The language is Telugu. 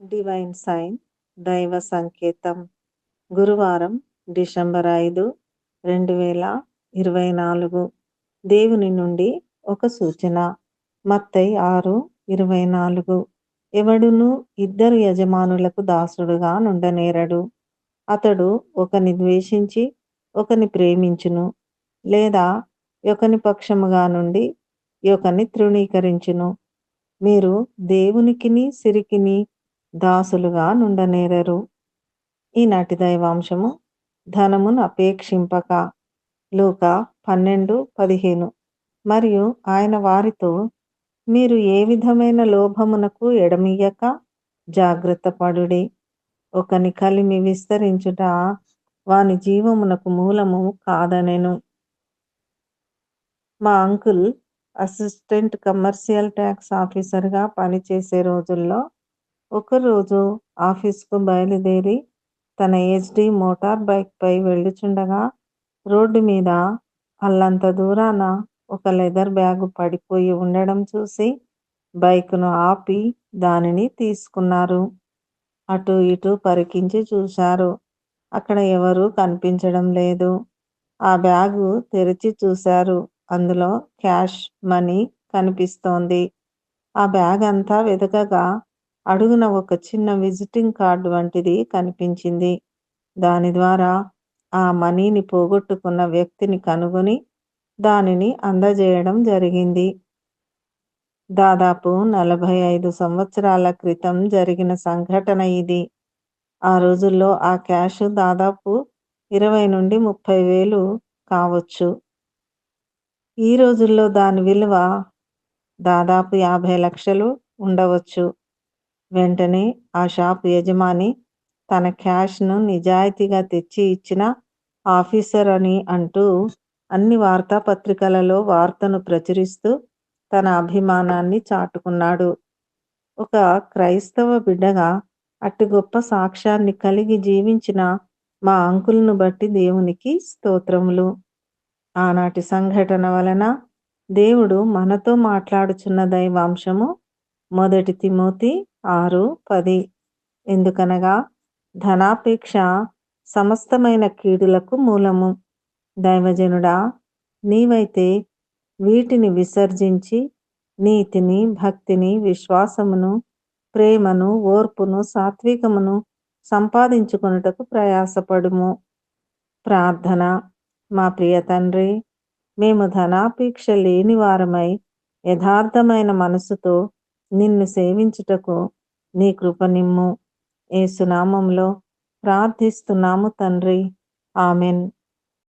డివైన్ సైన్ దైవ సంకేతం గురువారం డిసెంబర్ ఐదు రెండు వేల ఇరవై నాలుగు. దేవుని నుండి ఒక సూచన. మత్తై ఆరు ఇరవై నాలుగు. ఎవడును ఇద్దరు యజమానులకు దాసుడుగా నుండనేరడు. అతడు ఒకని ద్వేషించి ఒకని ప్రేమించును లేదా ఒకని పక్షముగా నుండి ఒకని తృణీకరించును. మీరు దేవునికిని సిరికిని దాసులుగా నుండనేరరు. ఈనాటి దైవాంశము ధనమును అపేక్షింపక. లూక పన్నెండు పదిహేను. మరియు ఆయన వారితో మీరు ఏ విధమైన లోభమునకు ఎడమియ్యక జాగ్రత్త పడుడి. ఒకని కలిమి విస్తరించుట వాని జీవమునకు మూలము కాదనెను. మా అంకుల్ అసిస్టెంట్ కమర్షియల్ ట్యాక్స్ ఆఫీసర్గా పనిచేసే రోజుల్లో ఒకరోజు ఆఫీస్కు బయలుదేరి తన హెచ్డి మోటార్ బైక్పై వెళ్ళుచుండగా రోడ్డు మీద అల్లంత దూరాన ఒక లెదర్ బ్యాగు పడిపోయి ఉండడం చూసి బైక్ను ఆపి దానిని తీసుకున్నారు. అటు ఇటు పరికించి చూశారు. అక్కడ ఎవరూ కనిపించడం లేదు. ఆ బ్యాగు తెరిచి చూశారు. అందులో క్యాష్ మనీ కనిపిస్తోంది. ఆ బ్యాగ్ అంతా వెతకగా అడుగున ఒక చిన్న విజిటింగ్ కార్డు వంటిది కనిపించింది. దాని ద్వారా ఆ మనీని పోగొట్టుకున్న వ్యక్తిని కనుగొని దానిని అందజేయడం జరిగింది. దాదాపు నలభై ఐదు సంవత్సరాల క్రితం జరిగిన సంఘటన ఇది. ఆ రోజుల్లో ఆ క్యాష్ దాదాపు ఇరవై నుండి ముప్పై వేలు కావచ్చు. ఈ రోజుల్లో దాని విలువ దాదాపు యాభై లక్షలు ఉండవచ్చు. వెంటనే ఆ షాప్ యజమాని తన క్యాష్ను నిజాయితీగా తెచ్చి ఇచ్చిన ఆఫీసర్ అని అంటూ అన్ని వార్తాపత్రికలలో వార్తను ప్రచురిస్తూ తన అభిమానాన్ని చాటుకున్నాడు. ఒక క్రైస్తవ బిడ్డగా అట్టి గొప్ప సాక్ష్యాన్ని కలిగి జీవించిన మా అంకుల్ను బట్టి దేవునికి స్తోత్రములు. ఆనాటి సంఘటన వలన దేవుడు మనతో మాట్లాడుచున్న దైవాంశము మొదటి తిమోతి ఆరు పది. ఎందుకనగా ధనాపేక్ష సమస్తమైన కీడులకు మూలము. దైవజనుడా నీవైతే వీటిని విసర్జించి నీతిని భక్తిని విశ్వాసమును ప్రేమను ఓర్పును సాత్వికమును సంపాదించుకొనుటకు ప్రయాసపడుము. ప్రార్థన. మా ప్రియ తండ్రి మేము ధనాపేక్ష లేని వారమై యథార్థమైన మనసుతో నిన్ను సేవించుటకు నీ కృప నిమ్ము. ఏసునామంలో ప్రార్థిస్తున్నాము తండ్రి. ఆమెన్.